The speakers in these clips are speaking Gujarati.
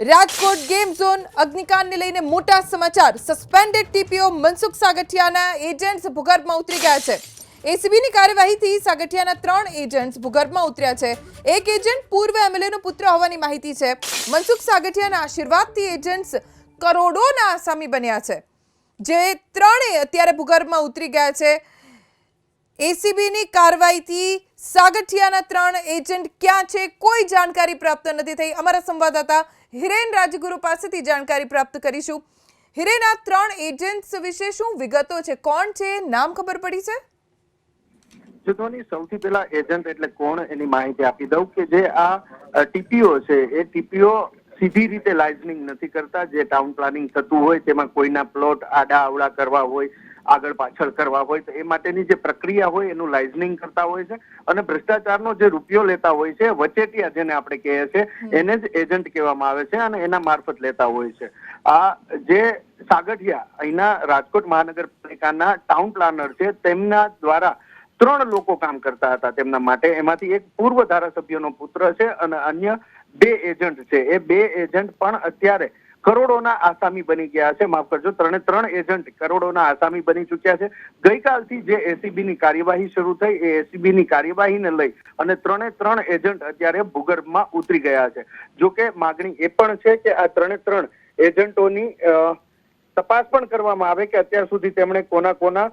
રાજકોટ ગેમ ઝોન અગ્નિકાંડને લઈને મોટા સમાચાર. સસ્પેન્ડેડ ટીપીઓ મનસુખ સાગઠિયાના એજન્ટ્સ ભૂગર્ભમાં ઉતરી ગયા છે. એસીબીની કાર્યવાહીથી સાગઠિયાના ત્રણ એજન્ટ્સ ભૂગર્ભમાં ઉતર્યા છે. એક એજન્ટ પૂર્વ એમએલએનો પુત્ર હોવાની માહિતી છે. મનસુખ સાગઠિયાના આશીર્વાદથી એજન્ટ્સ કરોડોના આસામી બન્યા છે. જે ત્રણેય અત્યારે ભૂગર્ભમાં ઉતરી ગયા છે. એસીબીની કાર્યવાહીથી સાગઠિયાના ત્રણ એજન્ટ ક્યાં છે? કોઈ જાણકારી પ્રાપ્ત નથી થઈ. અમારા સંવાદદાતા હિરેન રાજગુરુ પાસેથી જાણકારી પ્રાપ્ત કરીશું. હિરેન, આ ત્રણ એજન્ટ્સ વિશે શું વિગતો છે? કોણ છે? નામ ખબર પડી છે? જુદોની સૌથી પહેલા એજન્ટ એટલે કોણ એની માહિતી આપી દઉં કે જે આ ટીપીઓ છે, એ ટીપીઓ સીધી રીતે લાઇઝનિંગ નથી કરતા. જે ટાઉન પ્લાનિંગ થતું હોય તેમાં કોઈના પ્લોટ આડા અવળા કરવા હોય આગળ પાછળ કરવા હોય તો એ માટેની જે પ્રક્રિયા હોય એનું લાઇઝનિંગ કરતા હોય છે. અને ભ્રષ્ટાચારનો જે રૂપિયો લેતા હોય છે વચેટિયા જેને આપણે કહીએ છીએ એને જ એજન્ટ કહેવામાં આવે છે અને એના મારફત લેતા હોય છે. આ જે સાગઠિયા અહીંના રાજકોટ મહાનગરપાલિકાના ટાઉન પ્લાનર છે તેમના દ્વારા ત્રણ લોકો કામ કરતા હતા તેમના માટે. એમાંથી એક પૂર્વ ધારાસભ્યનો પુત્ર છે અને અન્ય બે એજન્ટ છે. એ બે એજન્ટ પણ અત્યારે કરોડોના આસામી બની ગયા છે. માફ કરજો, ત્રણે ત્રણ એજન્ટ કરોડોના આસામી બની ચૂક્યા છે. ગઈકાલથી જે એસીબી ની કાર્યવાહી શરૂ થઈ, એ એસીબી ની કાર્યવાહીને લઈ અને ત્રણે ત્રણ એજન્ટ અત્યારે ભૂગર્ભમાં ઉતરી ગયા છે. જો કે માગણી એ પણ છે કે આ ત્રણે ત્રણ એજન્ટોની તપાસ પણ કરવામાં આવે કે અત્યાર સુધી તેમણે કોના કોના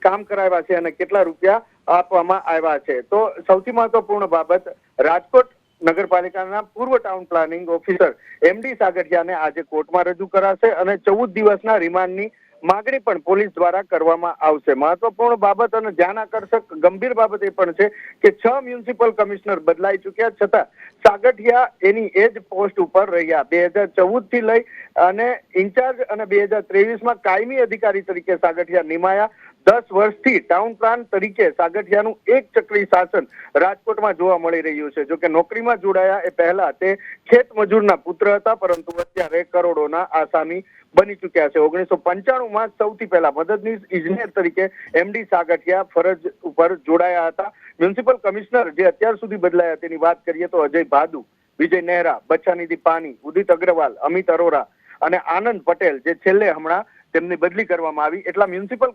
કામ કરાવ્યા છે અને કેટલા રૂપિયા આપવામાં આવ્યા છે. તો સૌથી મહત્વપૂર્ણ બાબત રાજકોટ નગરપાલિકાના પૂર્વ ટાઉન પ્લાનિંગ ઓફિસર એમડી સાગઠિયાને આજે કોર્ટમાં રજૂ કરાશે અને ચૌદ દિવસના રિમાન્ડની માગણી પણ પોલીસ દ્વારા કરવામાં આવશે. મહત્વપૂર્ણ બાબત અને ધ્યાન આકર્ષક ગંભીર બાબત એ પણ છે કે છ મ્યુનિસિપલ કમિશનર બદલાઈ ચુક્યા છતાં સાગઠિયા એની એ જ પોસ્ટ ઉપર રહ્યા. બે હજાર ચૌદથી લઈ અને ઇન્ચાર્જ અને બે હજાર ત્રેવીસમાં કાયમી અધિકારી તરીકે સાગઠિયા નિમાયા. દસ વર્ષથી ટાઉન પ્લાન તરીકે સાગઠિયાનું એક ચક્રી શાસન રાજકોટમાં જોવા મળી રહ્યું છે. જોકે નોકરીમાં જોડાયા એ પહેલા તે ખેત મજૂરના પુત્ર હતા, પરંતુ અત્યારે કરોડોના આસામી બની ચુક્યા છે. ઓગણીસો પંચાણુંમાં સૌથી પહેલા મદદનીશ ઇજનેર તરીકે એમડી સાગઠિયા ફરજ ઉપર જોડાયા હતા. મ્યુનિસિપલ કમિશનર જે અત્યાર સુધી બદલાયા તેની વાત કરીએ તો અજય ભાદુ, વિજય નહેરા, બચ્છાનિધિ પાની, ઉદિત અગ્રવાલ, અમિત અરોરા અને આનંદ પટેલ જે છેલ્લે હમણાં તેમની બદલી કરવામાં આવી. એટલા મ્યુનિસિપલ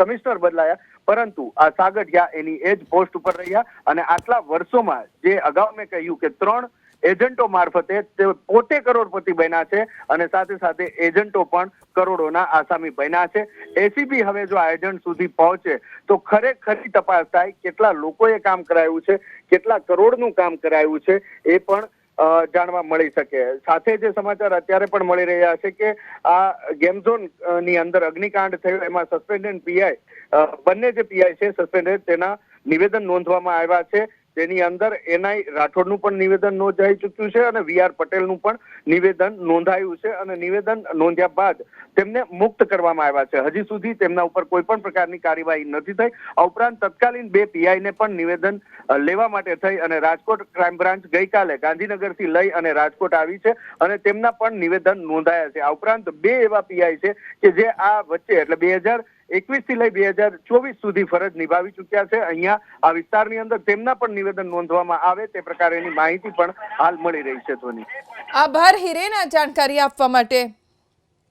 કમિશનર બદલાયા. પરંતુ આ સાગઠિયા એની એ જ પોસ્ટ ઉપર રહ્યા અને આટલા વર્ષોમાં જે અગાઉ મેં કહ્યું કે ત્રણ એજન્ટો મારફતે તે પોતે કરોડપતિ બન્યા છે અને સાથે સાથે એજન્ટો પણ કરોડોના આસામી બન્યા છે. એસીબી હવે જો આ એજન્ટ સુધી પહોંચે તો ખરેખરી તપાસ થાય કેટલા લોકોએ કામ કરાયું છે, કેટલા કરોડનું કામ કરાયું છે એ પણ જાણવા મળી શકે. સાથે જે સમાચાર અત્યારે પણ મળી રહ્યા છે કે આ ગેમ ઝોનની અંદર અગ્નિકાંડ થયો, એમાં સસ્પેન્ડેડ પીઆઈ બંને જે પીઆઈ છે સસ્પેન્ડેડ તેના નિવેદન નોંધવામાં આવ્યા છે. તેની અંદર એનઆઈ રાઠોડનું પણ નિવેદન નોંધાઈ ચૂક્યું છે અને વી આર પટેલનું પણ નિવેદન નોંધાયું છે અને નિવેદન નોંધ્યા બાદ તેમને મુક્ત કરવામાં આવ્યા છે. હજી સુધી તેમના ઉપર કોઈ પણ પ્રકારની કાર્યવાહી નથી થઈ. આ ઉપરાંત તત્કાલીન બે પીઆઈને પણ નિવેદન લેવા માટે થઈ અને રાજકોટ ક્રાઇમ બ્રાન્ચ ગઈકાલે ગાંધીનગરથી લઈ અને રાજકોટ આવી છે અને તેમના પણ નિવેદન નોંધાયા છે. આ ઉપરાંત બે એવા પીઆઈ છે કે જે આ વચ્ચે, એટલે બે હજાર એકવીસથી લઈ બે હજાર ચોવીસ સુધી ફરજ નિભાવી ચુક્યા છે. અહીંયા આ વિસ્તારની અંદર તેમના પણ નિવેદન નોંધવામાં આવે તે પ્રકારેની માહિતી પણ હાલ મળી રહી છે ધ્વની. આભાર હિરેના જાણકારી આપવા માટે.